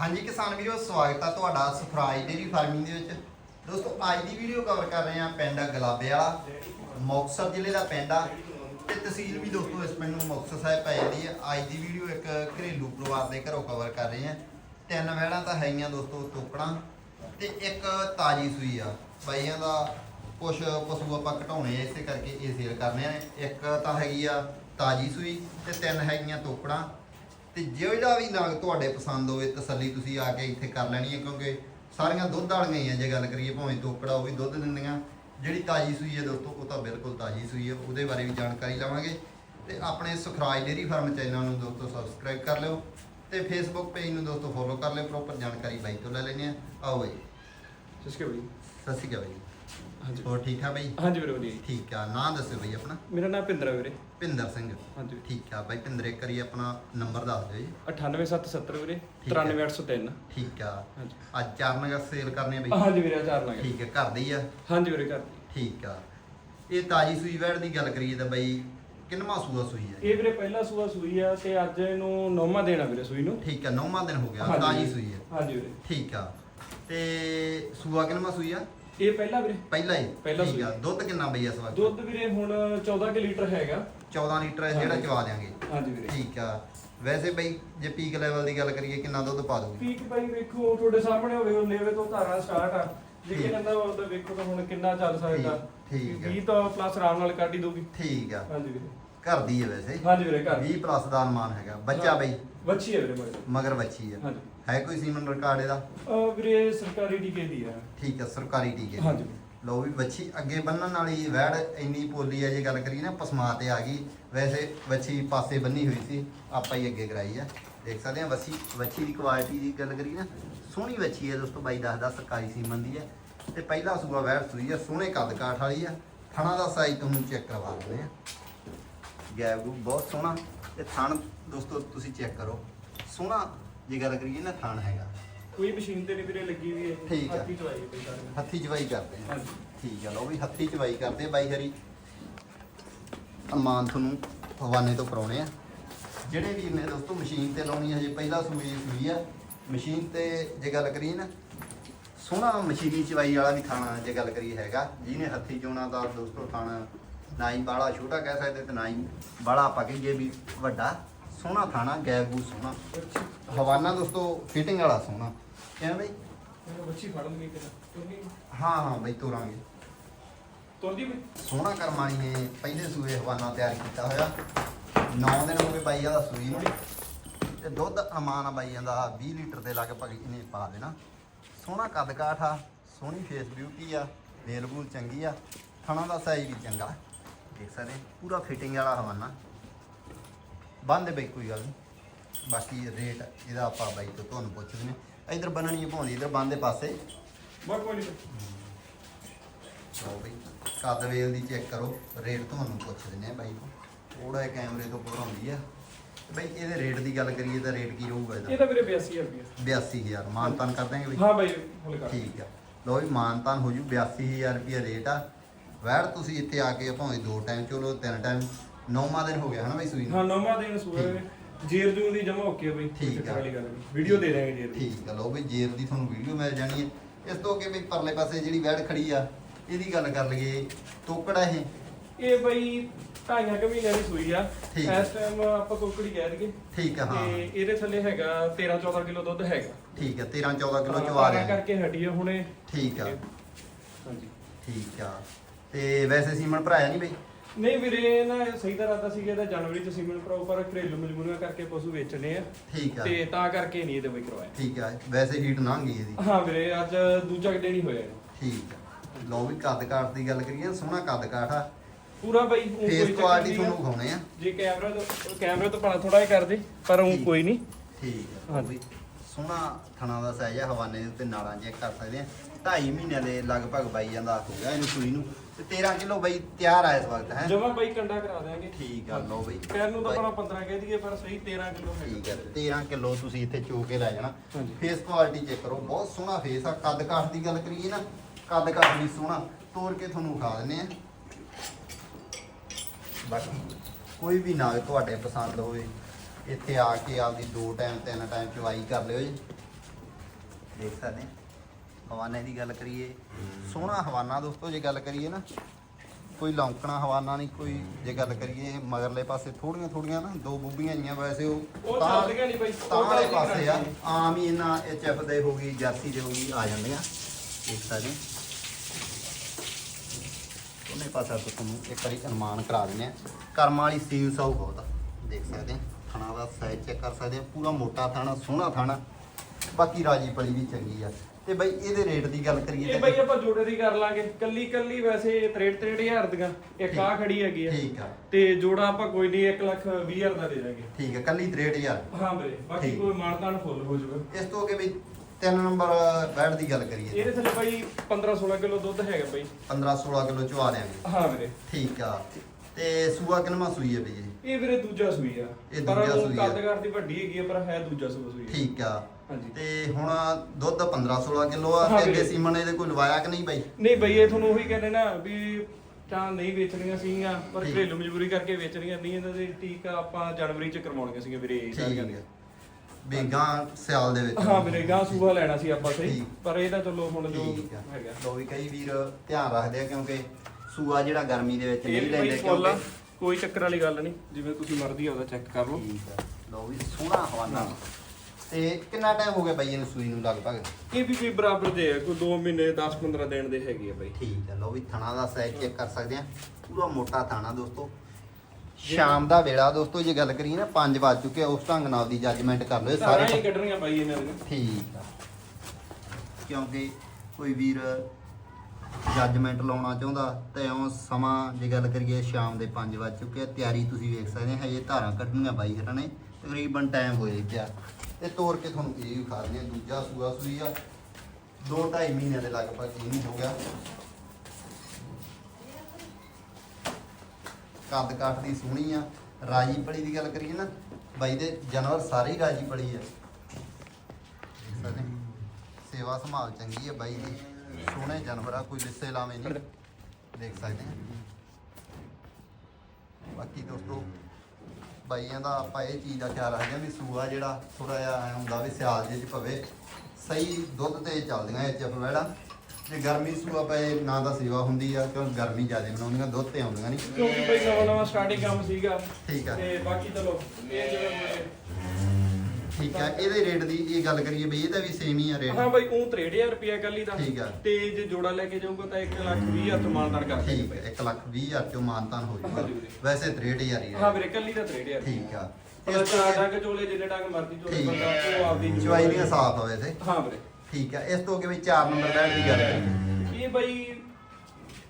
ਹਾਂਜੀ ਕਿਸਾਨ ਵੀਰੋ, ਸਵਾਗਤ ਆ ਤੁਹਾਡਾ ਸਫਰਾਜ ਡੇਰੀ ਫਾਰਮਿੰਗ ਦੇ ਵਿੱਚ। ਦੋਸਤੋ, ਅੱਜ ਦੀ ਵੀਡੀਓ ਕਵਰ ਕਰ ਰਹੇ ਹਾਂ ਪਿੰਡ ਗਲਾਬੇ ਵਾਲਾ, ਮੁਕਤਸਰ ਜ਼ਿਲ੍ਹੇ ਦਾ ਪਿੰਡ ਆ। ਤੇ ਤਹਿਸੀਲ ਵੀ ਦੋਸਤੋ, ਇਸ ਪਿੰਡ ਨੂੰ ਮੁਕਤਸਰ ਸਾਹਿਬ ਪੈ ਜਾਂਦੀ ਆ। ਅੱਜ ਦੀ ਵੀਡੀਓ ਇੱਕ ਘਰੇਲੂ ਪਰਿਵਾਰ ਦੇ ਘਰੋਂ ਕਵਰ ਕਰ ਰਹੇ ਹਾਂ। ਤਿੰਨ ਵਹਿੜਾਂ ਤਾਂ ਹੈਗੀਆਂ ਦੋਸਤੋ ਤੋਕੜਾਂ ਤੇ ਇੱਕ ਤਾਜੀ ਸੂਈ ਆ। ਬਾਈਆਂ ਦਾ ਕੁਝ ਪਸ਼ੂ ਆਪਾਂ ਘਟਾਉਣੇ ਆ, ਇਸੇ ਕਰਕੇ ਇਹ ਸੇਲ ਕਰਨੇ ਨੇ ਇੱਕ ਤਾਂ ਹੈਗੀ ਆ ਤਾਜੀ ਸੂਈ ਤੇ ਤਿੰਨ ਹੈਗੀਆਂ ਤੋਕੜਾਂ ਤੇ ਜਿਹੜਾ ਵੀ ਨਾਗ ਤੁਹਾਡੇ ਪਸੰਦ ਹੋਵੇ ਤਸੱਲੀ ਤੁਸੀਂ ਆ ਕੇ ਇੱਥੇ ਕਰ ਲੈਣੀ ਹੈ ਕਿਉਂਕਿ ਸਾਰੀਆਂ ਦੁੱਧ ਵਾਲੀਆਂ ਹੀ ਆ ਜੇ ਗੱਲ ਕਰੀਏ ਭਾਵੇਂ ਤੋਕੜਾ ਉਹ ਵੀ ਦੁੱਧ ਦਿੰਦੀਆਂ। ਜਿਹੜੀ ਤਾਜੀ ਸੂਈ ਹੈ ਦੋਸਤੋ ਉਹ ਤਾਂ ਬਿਲਕੁਲ ਤਾਜੀ ਸੂਈ ਹੈ ਉਹਦੇ ਬਾਰੇ ਵੀ ਜਾਣਕਾਰੀ ਲਵਾਂਗੇ। ਤੇ ਆਪਣੇ ਸੁਖਰਾਜ ਡੇਰੀ ਫਾਰਮ ਚੈਨਲ ਨੂੰ ਦੋਸਤੋ ਸਬਸਕ੍ਰਾਈਬ ਕਰ ਲਿਓ ਤੇ ਫੇਸਬੁੱਕ ਪੇਜ ਨੂੰ ਦੋਸਤੋ ਫੋਲੋ ਕਰ ਲਿਓ ਪ੍ਰੋਪਰ ਜਾਣਕਾਰੀ ਬਾਈ ਤੋਂ ਲੈ ਲੈਣੀ ਆ ਆਓ ਬਾਈ। ਸਸਕੇ ਬਈ। ਅਕਾਲ ਬਾਈ। ਹਾਂਜੀ। ਹੋਰ ਠੀਕ ਆ ਬਾਈ? ਹਾਂਜੀ ਵੀਰੇ ਵਧੀਆ ਜੀ। ਠੀਕ ਆ। ਨਾਂ ਦੱਸਿਓ ਬਾਈ ਆਪਣਾ। ਮੇਰਾ ਨਾਮ ਭਿੰਦਰ ਵੀਰੇ। ਭਿੰਦਰ ਸਿੰਘ। ਹਾਂਜੀ। ਠੀਕ ਆ ਬਾਈ ਭਿੰਦਰ ਇੱਕ ਵਾਰੀ ਆਪਣਾ ਨੰਬਰ ਦੱਸ ਦਿਓ ਜੀ। 98770 ਵੀਰੇ ਠੀਕ ਹੈ। 93803 ਠੀਕ ਆ। ਹਾਂਜੀ। ਅੱਜ ਚਾਰ ਨਗਰ ਸੇਲ ਕਰਨੇ ਆ ਬਾਈ। ਹਾਂਜੀ ਵੀਰੇ ਚਾਰ ਲਾਂਗੇ ਠੀਕ ਹੈ ਘਰ ਦੇ ਆ? ਹਾਂਜੀ ਵੀਰੇ ਘਰ ਠੀਕ ਆ। ਇਹ ਤਾਜੀ ਸੂਈ ਵੈੜ ਦੀ ਗੱਲ ਕਰੀਏ ਤਾਂ ਬਾਈ ਕਿੰਨਵਾਂ ਸੂਆ ਸੂਈ ਹੈ ਇਹ? ਵੀਰੇ ਪਹਿਲਾ ਸੂਆ ਸੂਈ ਆ ਤੇ ਅੱਜ ਇਹਨੂੰ ਨੌਵਾਂ ਦੇਣਾ ਵੀਰੇ ਸੂਈ ਨੂੰ। ਠੀਕ ਆ ਨੌਵਾਂ ਦਿਨ ਹੋ ਗਿਆ ਹਾਂਜੀ ਤਾਜੀ। ਸੂਈ ਹੈ ਹਾਂਜੀ ਵੀਰੇ। ਠੀਕ ਆ। ਤੇ ਸੂਆ ਕਿੰਨਵਾਂ ਸੂਈ ਆ? ਇਹ ਪਹਿਲਾ ਵੀਰੇ? ਪਹਿਲਾ ਹੀ। ਪਹਿਲਾ ਠੀਕ ਆ। ਦੁੱਧ ਕਿੰਨਾ ਬਈ ਇਸ ਵਕਤ ਦੁੱਧ ਵੀਰੇ ਹੁਣ 14 ਕਿ ਲੀਟਰ ਹੈਗਾ। 14 ਲੀਟਰ ਹੈ ਜਿਹੜਾ। ਚਵਾ ਦਿਆਂਗੇ। ਹਾਂਜੀ ਵੀਰੇ। ਠੀਕ ਆ। ਵੈਸੇ ਬਈ ਜੇ ਪੀਕ ਲੈਵਲ ਦੀ ਗੱਲ ਕਰੀਏ ਕਿੰਨਾ ਦੁੱਧ ਪਾ ਦੋਗੇ ਪੀਕ ਭਾਈ ਵੇਖੋ ਤੁਹਾਡੇ ਸਾਹਮਣੇ ਹੋਵੇ ਉਹ ਲੇਵੇ ਤੋਂ ਧਾਰਾਂ ਸਟਾਰਟ ਆ। ਕਹਿੰਦਾ ਉਹ ਤਾਂ ਵੇਖੋ ਤਾਂ ਹੁਣ ਕਿੰਨਾ ਚੱਲ ਸਕਦਾ। ਠੀਕ- ਹੈ। 20 ਤਾਂ ਪਲੱਸ ਆਰਾਮ ਨਾਲ ਕੱਢ ਹੀ ਦੂਗੀ ਠੀਕ ਆ। ਹਾਂਜੀ ਵੀਰੇ। ਘਰ ਦੀ ਹੈ ਵੈਸੇ। ਹਾਂਜੀ ਵੀਰੇ ਘਰ 20 ਪਲੱਸ ਦਾ ਅਨੁਮਾਨ ਹੈਗਾ। ਬੱਚਾ ਬਈ? ਵੱਛੀ ਹੈ ਵੀਰੇ ਮਗਰ ਮਗਰ ਬੱਚੀ ਹਾਂਜੀ। ਹੈ ਕੋਈ ਸੀਮਨ ਰਿਕਾਰਡ ਇਹਦਾ ਅਹ ਵੀਰੇ ਸਰਕਾਰੀ ਟੀਕੇ ਦੀ ਆ ਠੀਕ ਆ ਸਰਕਾਰੀ ਟੀਕੇ ਹਾਂਜੀ। ਲੋ ਵੀ ਵੱਛੀ ਅੱਗੇ ਬੰਨਣ ਵਾਲੀ ਵੈੜ ਇੰਨੀ ਪੋਲੀ ਆ ਜੇ ਗੱਲ ਕਰੀਏ ਨਾ ਪਸਮਾ ਤੇ ਆ ਗਈ। ਵੈਸੇ ਵੱਛੀ ਪਾਸੇ ਬੰਨੀ ਹੋਈ ਸੀ ਆਪਾਂ ਹੀ ਅੱਗੇ ਕਰਾਈ ਆ ਦੇਖ ਸਕਦੇ ਆ ਵੱਛੀ ਵੱਛੀ ਦੀ ਕੁਆਲਿਟੀ ਦੀ ਗੱਲ ਕਰੀਏ ਨਾ ਸੋਹਣੀ ਵੱਛੀ ਹੈ ਦੋਸਤੋ ਬਾਈ ਦੱਸਦਾ ਸਰਕਾਰੀ ਸੀਮਨ ਦੀ ਹੈ। ਤੇ ਪਹਿਲਾ ਸੂਆ ਵੈੜ ਸੂਈ ਆ ਸੋਹਣੇ ਕੱਦ ਕਾਠ ਵਾਲੀ ਆ ਥਣਾ ਦਾ ਸਾਈਜ਼ ਤੁਹਾਨੂੰ ਚੈੱਕ ਕਰਵਾ ਦਿੰਦੇ ਆ ਗੈਬ ਗੂਬ ਬਹੁਤ ਸੋਹਣਾ ਤੇ ਥਣ ਦੋਸਤੋ ਤੁਸੀਂ ਚੈੱਕ ਕਰੋ। ਸੋਹਣਾ ਜੇ ਗੱਲ ਕਰੀਏ ਨਾ ਥਣ ਹੈਗਾ। ਕੋਈ ਮਸ਼ੀਨ ਤੇ ਨਹੀਂ ਵੀਰੇ ਲੱਗੀ ਵੀ ਠੀਕ। ਹੱਥੀ ਚਵਾਈ ਹੈ ਸਾਰੀ ਹੱਥੀ ਚਵਾਈ ਕਰਦੇ ਆ। ਹਾਂਜੀ। ਠੀਕ ਆ ਲਓ ਵੀ ਹੱਥੀ ਚਵਾਈ ਕਰਦੇ ਆ ਬਾਈ ਹਰੀ। ਅਨਮਾਨ ਤੁਹਾਨੂੰ ਹਵਾਨੇ ਤੋਂ ਕਰਾਉਣੇ ਆ। ਜਿਹੜੇ ਵੀਰ ਨੇ ਦੋਸਤੋ ਮਸ਼ੀਨ ਤੇ ਲਾਉਣੀ ਹਜੇ ਪਹਿਲਾ ਸੂਈ ਸੂਈ ਆ। ਮਸ਼ੀਨ ਤੇ ਜੇ ਗੱਲ ਕਰੀਏ ਨਾ ਸੋਹਣਾ ਮਸ਼ੀਨੀ ਚਵਾਈ ਵਾਲਾ ਵੀ ਥਾਣਾ ਜੇ ਗੱਲ ਕਰੀਏ ਹੈਗਾ। ਜਿਹਨੇ ਹੱਥੀ ਚੋਣਾ ਦਾ ਦੋਸਤੋ ਥਾਣਾ ਨਾ ਹੀ ਬਾਲਾ ਛੋਟਾ ਕਹਿ ਸਕਦੇ ਤੇ ਨਾ ਹੀ ਬਾਲਾ ਆਪਾਂ ਕਹੀਏ ਵੀ ਵੱਡਾ ਸੋਹਣਾ ਥਾਣਾ ਗੈਬ ਗੂ ਸੋਹਣਾ। ਹਵਾਨਾ ਦੋਸਤੋ ਫਿਟਿੰਗ ਵਾਲਾ ਸੋਹਣਾ। ਕਿਵੇਂ ਬਈ? ਮੈਂ ਬੱਚੀ ਫੜ ਲਈ ਕਿਤੇ ਹਾਂ ਹਾਂ ਬਈ ਤੋਰਾਂਗੇ। ਤੁਰਦੀ ਵੀ। ਸੋਹਣਾ ਕਰਮਾਣੀ ਨੇ ਪਹਿਲੇ ਸੂਏ ਹਵਾਨਾ ਤਿਆਰ ਕੀਤਾ ਹੋਇਆ। 9 ਦਿਨ ਹੋ ਗਏ ਬਾਈ ਦਾ ਸੂਈ ਨੂੰ। ਤੇ ਦੁੱਧ ਅਮਾਨ ਆ ਬਾਈਆਂ ਦਾ 20 ਲੀਟਰ ਦੇ ਲਗਭਗ ਇਹਨੇ ਪਾ ਦੇਣਾ। ਸੋਹਣਾ ਕੱਦ ਕਾਠ ਆ ਸੋਹਣੀ ਫੇਸ ਬਿਊਟੀ ਆ ਵੇਲ ਬੂਲ ਚੰਗੀ ਆ ਥਣਾ ਦਾ ਸਾਈਜ਼ ਵੀ ਚੰਗਾ। ਦੇਖ ਸਕਦੇ ਪੂਰਾ ਫਿਟਿੰਗ ਵਾਲਾ ਹਵਾਨਾ ਬੰਦੇ ਬਈ ਕੋਈ ਗੱਲ ਨਹੀਂ ਬਾਕੀ ਰੇਟ ਇਹਦਾ ਆਪਾਂ ਬਾਈ ਤੋਂ ਤੁਹਾਨੂੰ ਪੁੱਛਦੇ ਨੇ ਇਧਰ ਬੰਨਣੀ ਪਾਉਂਦੀ ਇਧਰ ਬੰਦੇ ਪਾਸੇ। ਬਾ ਕੋਈ ਨਹੀਂ ਲਓ ਬਈ ਕੱਦ ਵੇਲ ਦੀ ਚੈੱਕ ਕਰੋ ਰੇਟ ਤੁਹਾਨੂੰ ਪੁੱਛ ਦਿੰਦੇ ਆ ਬਾਈ ਥੋੜਾ ਕੈਮਰੇ ਤੋਂ ਘਬਰਾਉਂਦੀ ਆ। ਬਈ ਇਹਦੇ ਰੇਟ ਦੀ ਗੱਲ ਕਰੀਏ ਤਾਂ ਰੇਟ ਕੀ ਰਹੂਗਾ ਇਹ ਇਹਦਾ ਤਾਂ ਵੀਰੇ 82000 ਰੁਪਏ 82000 ਮਾਨਤਾਨ ਕਰ ਦਾਂਗੇ ਬਈ? ਹਾਂ ਬਾਈ ਕਰ ਠੀਕ ਆ। ਲਓ ਵੀ ਮਾਨਤਾਨ ਹੋ ਜੂ 82000 ਰੁਪਏ ਰੇਟ ਆ। ਵੈੜ ਤੁਸੀਂ ਇੱਥੇ ਆ ਕੇ ਭਾਵੇਂ ਦੋ ਟਾਈਮ ਚਲੋ ਤਿੰਨ ਟਾਈਮ ਨੌਵਾਂ ਦਿਨ ਹੋ ਗਿਆ ਹਨਾ ਬਈ ਸੂਈ ਨੂੰ? ਹਾਂ ਨੌਵਾਂ ਦਿਨ ਸੂਏ ਜੇਰ ਜੂਨ ਦੀ ਜਮਾ ਓਕੇ ਬਈ ਠੀਕ ਆ। ਵਾਲੀ ਗੱਲ ਵੀਡੀਓ ਦੇ ਦਾਂਗੇ ਜੇਰ ਠੀਕ ਆ ਲਓ ਵੀ ਜੇਰ ਦੀ ਤੁਹਾਨੂੰ ਵੀਡੀਓ ਮਿਲ ਜਾਣੀ ਹੈ ਇਸ ਤੋਂ ਅੱਗੇ ਵੀ ਪਰਲੇ ਪਾਸੇ ਜਿਹੜੀ ਵੈੜ ਖੜੀ ਆ ਇਹਦੀ ਗੱਲ ਕਰ ਲਈਏ ਤੋਕੜਾ ਇਹ। ਇਹ ਬਈ ਢਾਈਆਂ ਕੁ ਮਹੀਨਿਆਂ ਦੀ ਸੂਈ ਆ। ਇਸ ਟਾਈਮ ਆਪਾਂ ਕੋਕੜੀ ਕਹਿ ਦਈਏ। ਠੀਕ ਆ ਹਾਂ। ਤੇ ਇਹਦੇ ਥੱਲੇ ਹੈਗਾ 13 14 ਕਿਲੋ ਦੁੱਧ ਹੈਗਾ। ਠੀਕ ਆ 13 14 ਕਿਲੋ ਹਾਂ, ਚਵਾ ਰਿਹਾ ਕਰਕੇ ਹਟੀ ਆ ਹੁਣੇ। ਠੀਕ ਆ। ਹਾਂਜੀ। ਠੀਕ ਆ। ਤੇ ਵੈਸੇ ਸੀਮਨ ਭਰਾਇਆ ਨਹੀਂ ਬਈ? ਨਹੀਂ ਵੀਰੇ ਨਾ ਸਹੀ ਤਰ੍ਹਾਂ ਤਾਂ ਸੀਗੇ ਤਾਂ ਜਨਵਰੀ ਚ ਸੀਮਨ ਪ੍ਰੋ ਪਰ ਘਰੇਲੂ ਮਜਬੂਰੀਆਂ ਕਰਕੇ ਪਸ਼ੂ ਵੇਚਣੇ ਆ। ਠੀਕ ਆ। ਤੇ ਤਾਂ ਕਰਕੇ ਨਹੀਂ ਇਹਦੇ ਬਈ ਕਰਵਾਇਆ। ਠੀਕ ਆ ਵੈਸੇ ਹੀਟ ਨਾ ਗਈ ਇਹਦੀ। ਹਾਂ ਵੀਰੇ ਅੱਜ ਦੂਜਾ ਕਿਤੇ ਨਹੀਂ ਹੋਇਆ। ਠੀਕ ਆ। ਲਓ ਵੀ ਕੱਦ ਕਾਠ ਦੀ ਗੱਲ ਕਰੀਏ ਸੋਹਣਾ ਕੱਦ ਕਾਠ ਆ। ਪੂਰਾ ਬਈ ਫੇਸ ਕੁਆਲਿਟੀ। ਤੁਹਾਨੂੰ ਵਿਖਾਉਣੇ ਆ। ਜੇ ਕੈਮਰਾ ਤੋਂ ਕੈਮਰੇ ਤੋਂ ਭਾਣਾ ਥੋੜਾ ਜਿਹਾ ਕਰਦੇ ਪਰ ਉਹ। ਕੋਈ ਨਹੀਂ। ਠੀਕ ਆ। ਹਾਂਜੀ। ਸੋਹਣਾ ਥਣਾ ਦਾ ਸਾਈਜ਼ ਆ ਹਵਾਨੇ ਦੇ ਉੱਤੇ ਨਾਲਾਂ ਚੈੱਕ ਕਰ ਸਕਦੇ ਆ। 2.5 ਮਹੀਨਿਆਂ ਦੇ ਲਗਭਗ ਬਾਈ ਜਾਂਦਾ ਹੋ ਗਿਆ ਇਹਨੂੰ ਸੂਈ ਨੂੰ। ਤੇ 13 ਕਿਲੋ ਬਈ ਤਿਆਰ ਆ ਇਸ ਵਕਤ ਹੈ? ਜਮਾ ਬਈ ਕੰਡਾ ਕਰਾ ਦੇਾਂਗੇ ਠੀਕ ਆ ਲਓ ਬਈ। ਪੈਰ ਨੂੰ ਤਾਂ ਭਾਣਾ 15 ਕਹਿ ਦਈਏ ਪਰ ਸਹੀ 13 ਕਿਲੋ ਠੀਕ ਹੈ 13 ਕਿਲੋ ਤੁਸੀਂ ਇੱਥੇ ਚੋ ਕੇ ਲੈ ਜਾਣਾ। ਫੇਸ ਕੁਆਲਿਟੀ ਚੈੱਕ ਕਰੋ ਬਹੁਤ ਸੋਹਣਾ ਫੇਸ ਆ। ਕੱਦ ਕਾਠ ਦੀ ਗੱਲ ਕਰੀਏ ਨਾ ਕੱਦ ਕਾਠ ਵੀ ਸੋਹਣਾ। ਤੋੜ ਕੇ ਤੁਹਾਨੂੰ ਵਿਖਾ ਦਿੰਨੇ ਆ ਬਾਕੀ ਕੋਈ ਵੀ ਨਾਗ ਤੁਹਾਡੇ ਪਸੰਦ ਹੋਵੇ ਇੱਥੇ ਆ ਕੇ ਆਪਦੀ ਦੋ ਟਾਈਮ ਤਿੰਨ ਟਾਈਮ ਚਵਾਈ ਕਰ ਲਿਓ ਜੀ। ਦੇਖ ਸਕਦੇ ਹਾਂ। ਹਵਾਨੇ ਦੀ ਗੱਲ ਕਰੀਏ ਸੋਹਣਾ ਹਵਾਨਾ ਦੋਸਤੋ ਜੇ ਗੱਲ ਕਰੀਏ ਨਾ ਕੋਈ ਲੌਂਕਣਾ ਹਵਾਨਾ ਨਹੀਂ ਕੋਈ ਜੇ ਗੱਲ ਕਰੀਏ ਮਗਰਲੇ ਪਾਸੇ ਥੋੜੀਆਂ ਥੋੜੀਆਂ ਨਾ ਦੋ ਬੁੱਬੀਆਂ ਜੀਆਂ ਵੈਸੇ ਉਹ ਤਾਂ- ਤਾਂ ਵਾਲੇ ਪਾਸੇ ਆ ਆਮ ਹੀ ਇਹਨਾਂ ਐਚਐਫ ਦੇ ਹੋ ਗਈ ਜਰਸੀ ਦੇ ਹੋ ਗਈ ਆ ਜਾਂਦੀਆਂ। ਦੇਖ ਸਕਦੇ ਹਾਂ। ਉਹਨੇ ਪਾਸਾ ਤੋਂ ਤੁਹਾਨੂੰ ਇੱਕ ਵਾਰੀ ਅਨੁਮਾਨ ਕਰਾ ਦਿੰਦੇ ਆ। ਕਰਮ ਵਾਲੀ ਸੀਲ ਸਾਊ ਬਹੁਤ ਆ ਦੇਖ ਸਕਦੇ ਆ। ਥਣਾ ਦਾ ਸਾਈਜ਼ ਚੈੱਕ ਕਰ ਸਕਦੇ ਆ ਪੂਰਾ ਮੋਟਾ ਥਾਣਾ ਸੋਹਣਾ ਥਾਣਾ। ਬਾਕੀ ਰਾਜੀ ਪਲੀ ਵੀ ਚੰਗੀ ਆ। ਤੇ ਬਈ ਇਹਦੇ ਰੇਟ ਦੀ ਗੱਲ ਕਰੀਏ ਇਹ ਬਾਈ ਆਪਾਂ ਜੋੜੇ ਦੀ ਕਰ ਲਾਂਗੇ। ਕੱਲੀ ਕੱਲੀ ਵੈਸੇ 63 ਹਜ਼ਾਰ ਦੀਆਂ। ਇੱਕ ਆ ਖੜੀ ਹੈਗੀ ਆ। ਠੀਕ ਆ। ਤੇ ਜੋੜਾ ਆਪਾਂ ਕੋਈ ਨਹੀਂ 1 ਲੱਖ 20 ਹਜ਼ਾਰ ਦਾ ਦੇ ਦਾਂਗੇ। ਠੀਕ ਆ ਕੱਲੀ 63000 ਹਾਂ ਵੀਰੇ ਬਾਕੀ। ਕੋਈ ਮਾਨਤਾਨ ਫੁੱਲ ਹੋ ਜਾਊਗਾ। ਇਸ ਤੋਂ ਅੱਗੇ ਬਈ ਤਿੰਨ ਨੰਬਰ ਬੈਡ ਦੀ ਗੱਲ ਕਰੀਏ ਇਹਦੇ ਥੱਲੇ ਬਾਈ 15 16 ਕਿਲੋ ਦੁੱਧ ਹੈਗਾ ਬਾਈ। 15 16 ਕਿਲੋ ਚਵਾ ਲਿਆਂਗੇ ਹਾਂ ਵੀਰੇ। ਠੀਕ ਆ। ਤੇ ਸੂਆ ਕਿੰਨਵਾਂ ਸੂਈ ਹੈ ਬਈ ਇਹ? ਵੀਰੇ ਦੂਜਾ ਸੂਈ ਆ। ਇਹ ਦੂਜਾ ਸੂਈ ਆ। ਕੱਦ ਕਰਦੀ ਵੱਡੀ ਹੈਗੀ ਆ ਪਰ ਹੈ ਦੂਜਾ ਸੂਆ ਸੂਈ ਆ। ਠੀਕ ਆ। ਹਾਂਜੀ। ਤੇ ਹੁਣ ਦੁੱਧ 15 16 ਕਿਲੋ ਆ ਹਾਂ ਤੇ ਅੱਗੇ ਵੀਰੇ। ਸੀਮਨ ਇਹਦੇ ਕੋਈ ਲਵਾਇਆ ਕਿ ਨਹੀਂ ਬਾਈ? ਨਹੀਂ ਬਈ ਇਹ ਤੁਹਾਨੂੰ ਉਹੀ ਕਹਿੰਦੇ ਨਾ ਵੀ ਚਾਹ ਨਹੀਂ ਵੇਚਣੀਆਂ ਸੀਗੀਆਂ ਪਰ ਠੀਕ। ਘਰੇਲੂ ਮਜਬੂਰੀ ਕਰਕੇ ਵੇਚਣੀਆਂ ਨਹੀਂ ਇਹਨਾਂ ਦੇ ਟੀਕਾ ਆਪਾਂ ਜਨਵਰੀ ਚ ਕਰਵਾਉਣੀਆਂ ਸੀਗੀਆਂ ਵੀਰੇ ਇਹ ਸਾਰੀਆਂ ਦੀਆਂ। ਆ ਵੀ ਗਾਂ ਸਿਆਲ ਦੇ ਵਿੱਚ। ਹਾਂ ਵੀਰੇ ਗਾਂ ਸੂਆ ਲੈਣਾ ਸੀ ਆਪਾਂ ਸਹੀ ਠੀਕ। ਪਰ ਇਹ ਤਾਂ ਚਲੋ ਹੁਣ ਜੋ ਠੀਕ ਆ। ਹੈਗਾ। ਲੋ ਵੀ ਕਈ ਵੀਰ ਧਿਆਨ ਰੱਖਦੇ ਆ ਕਿਉਂਕਿ ਸੂਆ ਜਿਹੜਾ ਗਰਮੀ ਦੇ ਵਿੱਚ ਇਹ ਨਹੀਂ ਵੀ ਲੈਂਦੇ ਫੁੱਲ ਆ, ਕਿਉਂਕਿ ਕੋਈ ਚੱਕਰ ਵਾਲੀ ਗੱਲ ਨਹੀਂ ਜਿਵੇਂ ਤੁਸੀਂ ਮਰਜ਼ੀ ਆਪਦਾ ਚੈੱਕ ਕਰ ਲਓ। ਠੀਕ ਆ। ਲੋ ਵੀ ਸੋਹਣਾ ਹਵਾਨਾ। ਤੇ ਕਿੰਨਾ ਟਾਈਮ ਹੋ ਗਿਆ ਬਾਈ ਇਹਨੂੰ ਸੂਈ ਨੂੰ ਲਗਭਗ? ਇਹ ਵੀ ਵੀ ਬਰਾਬਰ ਦੇ ਆ ਕੋਈ 2 ਮਹੀਨੇ 10 15 ਦਿਨ ਦੇ ਹੈਗੇ ਆ ਬਾਈ। ਠੀਕ ਹੈ ਲੋ ਵੀ ਥਣਾ ਦਾ ਸਾਈਜ਼ ਚੈੱਕ ਕਰ ਸਕਦੇ ਆ। ਪੂਰਾ ਮੋਟਾ ਥਾਣਾ ਦੋਸਤੋ। ਸ਼ਾਮ ਦਾ ਵੇਲਾ ਦੋਸਤੋ ਜੇ ਗੱਲ ਕਰੀਏ ਨਾ 5 ਵੱਜ ਚੁੱਕੇ ਆ, ਉਸ ਢੰਗ ਨਾਲ ਦੀ ਜੱਜਮੈਂਟ ਕਰ ਲਓ ਇਹ ਸਾਰੇ ਹੀ ਕੱਢਣੀਆਂ ਬਾਈ ਇਹਨਾਂ ਦੀਆਂ। ਠੀਕ ਆ। ਕਿਉਂਕਿ ਕੋਈ ਵੀਰ ਜੱਜਮੈਂਟ ਲਾਉਣਾ ਚਾਹੁੰਦਾ ਤੇ ਉਹ ਸਮਾਂ ਜੇ ਗੱਲ ਕਰੀਏ ਸ਼ਾਮ ਦੇ 5 ਵੱਜ ਚੁੱਕੇ ਆ ਤਿਆਰੀ ਤੁਸੀਂ ਵੇਖ ਸਕਦੇ ਆ ਹਜੇ ਧਾਰਾਂ ਕੱਢਣੀਆਂ ਬਾਈ ਨੇ ਤਕਰੀਬਨ ਟਾਈਮ ਹੋਇਆ ਪਿਆ ਤੇ ਤੋੜ ਕੇ ਤੁਹਾਨੂੰ ਇਹ ਵਿਖਾ ਦਿੰਦੇ ਆ ਦੂਜਾ ਸੂਆ ਸੂਈ ਆ। 2.5 ਮਹੀਨਿਆਂ ਦੇ ਲਗਭਗ ਇਹਨੂੰ ਹੋ ਗਿਆ। ਕੱਦ ਕਾਠ ਦੀ ਸੋਹਣੀ ਆ। ਰਾਜੀ ਪਲੀ ਦੀ ਗੱਲ ਕਰੀਏ ਨਾ, ਬਾਈ ਦੇ ਜਾਨਵਰ ਸਾਰੇ ਹੀ ਰਾਜੀ ਪਲੀ ਆ। ਦੇਖ ਸਕਦੇ ਆ। ਸੇਵਾ ਸੰਭਾਲ ਚੰਗੀ ਆ ਬਾਈ ਦੀ। ਸੋਹਣੇ ਜਾਨਵਰ ਆ, ਕੋਈ ਲਿੱਸੇ ਲਾਵੇਂ ਨਹੀਂ। ਦੇਖ ਸਕਦੇ ਆ। ਬਾਕੀ ਦੋਸਤੋ ਬਾਈਆਂ ਦਾ ਆਪਾਂ ਇਹ ਚੀਜ਼ ਦਾ ਖਿਆਲ ਰੱਖਦੇ ਆ ਵੀ ਸੂਆ ਜਿਹੜਾ ਥੋੜਾ ਜਿਹਾ ਐਂ ਹੁੰਦਾ ਵੀ ਸਿਆਲ ਜੇ ਚ ਪਵੇ ਸਹੀ ਦੁੱਧ ਤੇ ਚੱਲਦੀਆਂ ਇਹ ਚ ਵੈੜਾ ਜੇ ਗਰਮੀ ਸੂਆ ਪਏ ਨਾ ਤਾਂ ਸੇਵਾ ਹੁੰਦੀ ਆ ਕਿਉਂ ਗਰਮੀ ਜ਼ਿਆਦਾ ਬਣਾਉਂਦੀਆਂ ਦੁੱਧ ਤੇ ਆਉਂਦੀਆਂ ਨਹੀਂ ਕਿਉਂਕਿ ਬਈ ਨਵਾਂ ਨਵਾਂ ਸਟਾਰਟਿੰਗ ਕੰਮ ਸੀਗਾ ਠੀਕ ਆ। ਤੇ ਬਾਕੀ ਚਲੋ ਇਹ ਜਿਵੇਂ ਠੀਕ ਆ ਇਹਦੇ ਰੇਟ ਦੀ ਇਹ ਗੱਲ ਕਰੀਏ ਬਈ ਇਹਦਾ ਵੀ ਸੇਮ ਹੀ ਆ ਰੇਟ ਹਾਂ ਬਾਈ ਉਹ 63000 ਰੁਪਿਆ ਕੱਲੀ ਦਾ। ਠੀਕ ਆ। ਤੇ ਜੇ ਜੋੜਾ ਲੈ ਕੇ ਜਾਊਗਾ ਤਾਂ 1 ਲੱਖ 20 ਹਜ਼ਾਰ ਤੋਂ ਮਾਨਦਾਰ ਕਰ ਠੀਕ ਹੈ 1 ਲੱਖ 20 ਹਜ਼ਾਰ ਚੋਂ ਮਾਨਤਾਨ ਹੋ ਜਾਊਗਾ। ਵੈਸੇ 63000 ਹੀ ਵੀਰੇ ਕੱਲੀ ਦਾ 63000 ਠੀਕ ਆ। ਇਸ ਚਾਰ ਤੋਂ ਡੰਗ ਚੋਲੇ ਜਿੰਨੇ ਡੰਗ ਮਰਜ਼ੀ ਚੋਲੇ ਬੰਦਾ ਉਹ ਆਪਦੀ ਚਵਾਈ ਦੀਆਂ ਸਾਫ਼ ਹੋਵੇ ਤੇ ਹਾਂ ਵੀਰੇ। ਠੀਕ ਆ। ਇਸ ਤੋਂ ਅੱਗੇ ਵੀ 4 ਨੰਬਰ ਦੀ ਗੱਲ ਕਰੀਏ। ਇਹ ਬਾਈ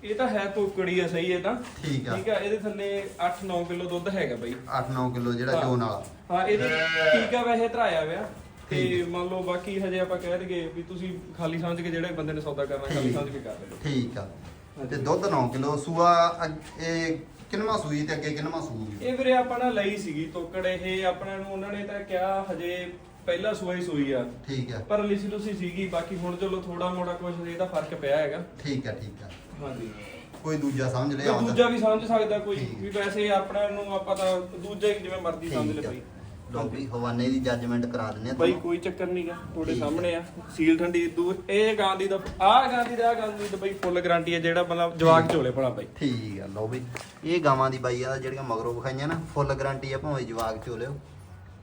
ਇਹ ਤਾਂ ਹੈ ਤੋਕੜੀ ਆ ਸਹੀ ਹੈ ਤਾਂ ਠੀਕ ਆ ਠੀਕ ਆ ਇਹਦੇ ਥੱਲੇ 8-9 ਕਿਲੋ ਦੁੱਧ ਹੈਗਾ ਬਾਈ 8-9 ਕਿਲੋ ਜਿਹੜਾ। ਚੋਣ ਵਾਲਾ ਹਾਂ ਇਹਦੀ ਟੀਕਾ ਵੈਸੇ ਧਰਾਇਆ ਹੋਇਆ ਤੇ ਠੀਕ। ਮੰਨ ਲਓ ਬਾਕੀ ਹਜੇ ਆਪਾਂ ਕਹਿ ਦਈਏ ਵੀ ਤੁਸੀਂ ਖਾਲੀ ਸਮਝ ਕੇ ਜਿਹੜੇ ਬੰਦੇ ਨੇ ਸੌਦਾ ਕਰਨਾ ਖਾਲੀ ਠੀਕ। ਸਮਝ ਕੇ ਕਰ ਲਿਓ ਠੀਕ ਆ। ਤੇ ਦੁੱਧ 9 ਕਿਲੋ ਸੂਆ ਇਹ ਕਿੰਨਵਾਂ ਸੂਈ ਤੇ ਅੱਗੇ ਕਿੰਨਵਾਂ ਸੂਗੀ ਇਹ ਵੀਰੇ ਆਪਾਂ ਨਾ ਲਈ ਸੀਗੀ ਤੋਕੜ ਇਹ ਆਪਣਾ ਨੂੰ ਉਹਨਾਂ ਨੇ ਤਾਂ ਕਿਹਾ ਹਜੇ ਪਹਿਲਾ ਸੂਆ ਹੀ ਸੂਈ ਆ। ਠੀਕ ਆ। ਪਰ ਲਿਸੀ ਲੁਸੀ ਸੀਗੀ ਬਾਕੀ ਹੁਣ ਚਲੋ ਥੋੜਾ ਮੋੜਾ ਕੁਝ ਇਹਦਾ ਫ਼ਰਕ ਪਿਆ ਹੈਗਾ। ਠੀਕ ਆ ਠੀਕ ਆ। ਹਾਂਜੀ। ਕੋਈ ਦੂਜਾ ਸਮਝ ਤੇ ਲਿਆ ਆਉਂਦਾ ਦੂਜਾ ਵੀ ਸਮਝ ਸਕਦਾ ਕੋਈ ਠੀਕ। ਵੀ ਵੈਸੇ ਆਪਣਾ ਨੂੰ ਆਪਾਂ ਤਾਂ ਦੂਜਾ ਹੀ ਜਿਵੇਂ ਮਰਜ਼ੀ ਸਮਝ ਲੈ ਬਈ ਲੋ ਵੀ ਹਵਾਨੇ ਦੀ ਜੱਜਮੈਂਟ ਕਰਾ ਦਿੰਦੇ ਆ ਬਾਈ ਤੁਹਾਨੂੰ। ਕੋਈ ਚੱਕਰ ਨਹੀਂਗਾ ਤੁਹਾਡੇ ਠੀਕ। ਸਾਹਮਣੇ ਆ। ਸੀਲ ਠੰਡੀ ਦੂਰ ਇਹ ਗਾਂ ਦੀ ਤਾਂ ਆਹ ਗਾਂ ਦੀ ਦਾ ਗਾਂ ਦੀ ਤਾਂ ਬਾਈ ਫੁੱਲ ਗਾਰੰਟੀ ਹੈ ਜਿਹੜਾ ਮਤਲਬ ਜਵਾਕ ਝੋਲੇ ਭਲਾ ਬਾਈ। ਠੀਕ ਆ ਵੀ ਇਹ ਗਾਵਾਂ ਦੀ ਬਾਈ ਆ ਜਿਹੜੀਆਂ ਮਗਰੋਂ ਵਿਖਾਈਆਂ ਨਾ ਫੁੱਲ ਗਾਰੰਟੀ ਆ ਭਾਵੇਂ ਜਵਾਗ ਚੋ ਲਿਓ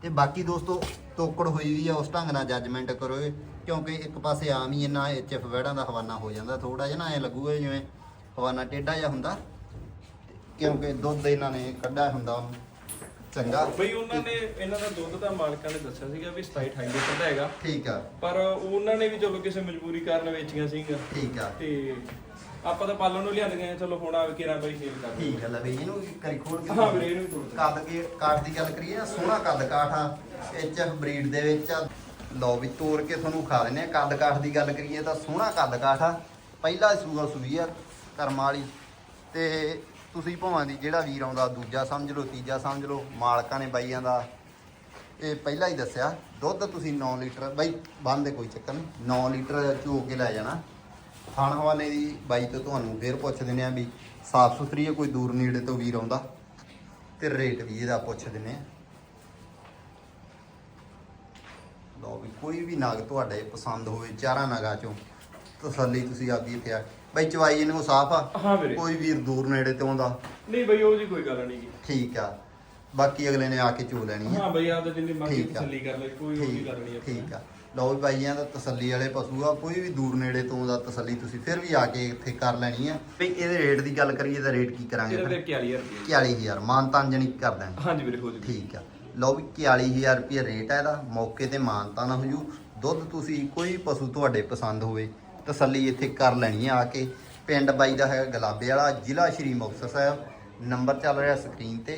ਤੇ ਬਾਕੀ ਦੋਸਤੋ ਤੋਕੜ ਹੋਈ ਵੀ ਆ ਉਸ ਢੰਗ ਨਾਲ ਜੱਜਮੈਂਟ ਕਰੋ ਕਿਉਂਕਿ ਇੱਕ ਪਾਸੇ ਆਮ ਹੀ ਇਹਨਾਂ ਐਚਐਫ ਵੈੜਾਂ ਦਾ ਹਵਾਨਾ ਹੋ ਜਾਂਦਾ ਥੋੜਾ ਜਿਹਾ ਨਾ ਐ ਲੱਗੂਗਾ ਜਿਵੇਂ ਹਵਾਨਾ ਟੇਢਾ ਜਿਹਾ ਹੁੰਦਾ ਕਿਉਂਕਿ ਦੁੱਧ ਇਹਨਾਂ ਨੇ ਕੱਢਿਆ ਹੁੰਦਾ ਚੰਗਾ। ਬਈ ਉਹਨਾਂ ਨੇ ਇਹਨਾਂ ਦਾ ਦੁੱਧ ਤਾਂ ਮਾਲਕਾਂ ਨੇ ਦੱਸਿਆ ਸੀਗਾ ਵੀ 27 28 ਲੀਟਰ ਦਾ ਹੈਗਾ। ਠੀਕ ਆ। ਪਰ ਉਹਨਾਂ ਨੇ ਵੀ ਚਲੋ ਕਿਸੇ ਮਜਬੂਰੀ ਕਾਰਨ ਵੇਚੀਆਂ ਸੀਗੀਆਂ ਠੀਕ ਆ। ਤੇ ਆਪਾਂ ਤਾਂ ਪਾਲਣ ਨੂੰ ਲਿਆਂਦੀਆਂ ਚਲੋ ਹੁਣ ਆ ਕਿਰਾਂ ਬਾਈ ਸੇਲ ਕਰ। ਠੀਕ ਆ ਲੈ ਵੀ ਇਹਨੂੰ ਕਰੀ ਖੋਲ ਕੇ ਹਾਂ ਵੀਰੇ ਇਹਨੂੰ ਦਿਓ। ਕੱਦ ਕੇ ਕਾਠ ਦੀ ਗੱਲ ਕਰੀਏ ਨਾ ਸੋਹਣਾ ਕੱਦ ਕਾਠ ਆ। ਐਚਐਫ ਬਰੀਡ ਦੇ ਵਿੱਚ ਆ। ਲਓ ਵੀ ਤੋੜ ਕੇ ਤੁਹਾਨੂੰ ਖਾ ਦਿੰਦੇ ਆ ਕੱਦ ਕਾਠ ਦੀ ਗੱਲ ਕਰੀਏ ਤਾਂ ਸੋਹਣਾ ਕੱਦ ਕਾਠ ਆ। ਪਹਿਲਾ ਸੂਆ ਸੂਈ ਆ ਕਰਮਾਂ ਵਾਲੀ। ਤੇ ਤੁਸੀਂ ਭਾਵੇਂ ਦੀ ਜਿਹੜਾ ਵੀਰ ਆਉਂਦਾ ਦੂਜਾ ਸਮਝ ਲਓ ਤੀਜਾ ਸਮਝ ਲਓ ਮਾਲਕਾਂ ਨੇ ਬਾਈਆਂ ਦਾ ਇਹ ਪਹਿਲਾਂ ਹੀ ਦੱਸਿਆ। ਦੁੱਧ ਤੁਸੀਂ 9 ਲੀਟਰ ਬਾਈ ਬੰਦ ਦੇ ਕੋਈ ਚੱਕਰ ਨਹੀਂ 9 ਲੀਟਰ ਚੋ ਕੇ ਲੈ ਜਾਣਾ। ਖਾਣ ਹਵਾਲੇ ਦੀ ਬਾਈ ਤੋਂ ਤੁਹਾਨੂੰ ਫੇਰ ਪੁੱਛ ਦਿੰਦੇ ਆ ਵੀ ਸਾਫ਼ ਸੁਥਰੀ ਹੈ ਕੋਈ ਦੂਰ ਨੇੜੇ ਤੋਂ ਵੀਰ ਆਉਂਦਾ? ਤੇ ਰੇਟ ਵੀ ਇਹਦਾ ਪੁੱਛ ਦਿੰਦੇ ਆ ਲਓ ਵੀ ਕੋਈ ਵੀ ਨਗ ਤੁਹਾਡੇ ਪਸੰਦ ਹੋਵੇ ਚਾਰਾਂ ਨਗਾਂ ਚੋਂ ਤਸੱਲੀ ਤੁਸੀਂ ਆਪਦੀ ਇੱਥੇ ਆ। ਬਈ ਚਵਾਈ ਇਹਨੂੰ ਸਾਫ਼ ਆ? ਹਾਂ ਵੀਰੇ। ਕੋਈ ਵੀਰ ਦੂਰ ਨੇੜੇ ਤੋਂ ਆਉਂਦਾ? ਨਹੀਂ ਬਈ ਉਹ ਜੀ ਕੋਈ ਗੱਲ ਨਹੀਂ ਗੀ ਠੀਕ ਆ। ਬਾਕੀ ਅਗਲੇ ਨੇ ਆ ਕੇ ਚੋ ਲੈਣੀ ਆ ਹਾਂ ਬਈ ਆਪਦੇ ਜਿੰਨੀ ਮਰਜ਼ੀ ਠੀਕ ਆ। ਤਸੱਲੀ ਕਰ ਲੈ ਕੋਈ ਉਹ ਠੀਕ ਗੱਲ ਨਹੀਂ ਆਪਣੀ। ਠੀਕ ਆ। ਲਓ ਵੀ ਭਾਈਆਂ ਦਾ ਤਸੱਲੀ ਵਾਲੇ ਪਸ਼ੂ ਆ ਕੋਈ ਵੀ ਦੂਰ ਨੇੜੇ ਤੋਂ ਦਾ ਤਸੱਲੀ ਤੁਸੀਂ ਫਿਰ ਵੀ ਆ ਕੇ ਇੱਥੇ ਕਰ ਲੈਣੀ ਆ। ਵੀ ਇਹਦੇ ਰੇਟ ਦੀ ਗੱਲ ਕਰੀਏ ਤਾਂ ਰੇਟ ਕੀ ਕਰਾਂਗੇ ਇਹਦੇ ਫਿਰ? ਤੇ 41000 ਰੁਪਏ। 41000 ਮਾਨਤਾਨ ਜਣੀ ਕਰ ਦਾਂਗੇ ਹਾਂਜੀ ਵੀਰੇ ਹੋ ਜੀ ਠੀਕ ਆ। ਲਓ ਵੀ 41000 ਰੁਪਏ ਰੇਟ ਆ ਇਹਦਾ ਮੌਕੇ ਤੇ ਮਾਨਤਾ ਨਾ ਹੋ ਜੂ। ਦੁੱਧ ਤੁਸੀਂ ਕੋਈ ਪਸ਼ੂ ਤੁਹਾਡੇ ਪਸੰਦ ਹੋਵੇ ਤਸੱਲੀ ਇੱਥੇ ਕਰ ਲੈਣੀ ਆ ਆ ਕੇ। ਪਿੰਡ ਬਾਈ ਦਾ ਹੈ ਗਲਾਬੇ ਵਾਲਾ ਜ਼ਿਲ੍ਹਾ ਸ਼੍ਰੀ ਮੁਕਤਸਰ ਸਾਹਿਬ। ਨੰਬਰ ਚੱਲ ਰਿਹਾ ਸਕਰੀਨ ਤੇ।